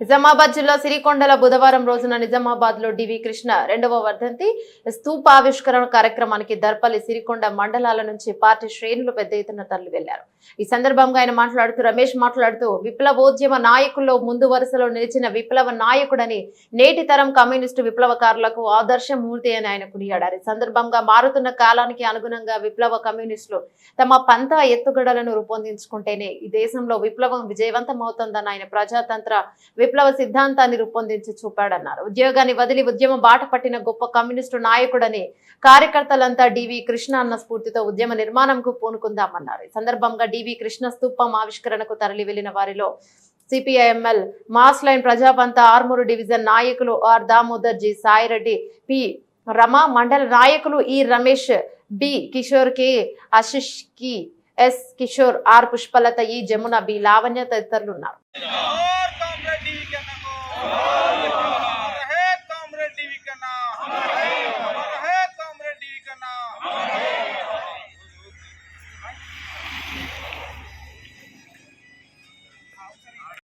నిజామాబాద్ జిల్లా సిరికొండల బుధవారం రోజున నిజామాబాద్లో డివి కృష్ణ రెండవ వర్ధంతి స్తూపావిష్కరణ కార్యక్రమానికి దర్పల్లి సిరికొండ మండలాల నుంచి పార్టీ శ్రేణులు పెద్ద ఎత్తున తరలి వెళ్ళారు ఈ సందర్భంగా ఆయన మాట్లాడుతూ రమేష్ మాట్లాడుతూ విప్లవోద్యమ నాయకుల్లో ముందు వరుసలో నిలిచిన విప్లవ నాయకుడని నేటి తరం కమ్యూనిస్టు విప్లవకారులకు ఆదర్శమూర్తి అని ఆయన కొనియాడారు. ఈ సందర్భంగా మారుతున్న కాలానికి అనుగుణంగా విప్లవ కమ్యూనిస్టులు తమ పంత ఎత్తుగడలను రూపొందించుకుంటేనే ఈ దేశంలో విప్లవం విజయవంతమవుతుందన్న ఆయన ప్రజాతంత్ర విప్లవ సిద్ధాంతాన్ని రూపొందించి చూపాడన్నారు. ఉద్యోగాన్ని వదిలి ఉద్యమ బాట పట్టిన గొప్ప కమ్యూనిస్టు నాయకుడని కార్యకర్తలంతా డివి కృష్ణ అన్న స్ఫూర్తితో ఉద్యమ నిర్మాణంకు పూనుకుందామన్నారు. ఈ సందర్భంగా డివి కృష్ణ స్తూపం ఆవిష్కరణకు తరలి వెళ్ళిన వారిలో సిపిఐఎంఎల్ మాస్ లైన్ ప్రజాపంత ఆర్మూరు డివిజన్ నాయకులు R Damodar G Saireddy P Rama మండల నాయకులు ఈ రమేష్ బి కిషోర్కి ఆశిష్కి S Kishore R Pushpalatha E Jamuna B Lavanya తదితరులు ఉన్నారు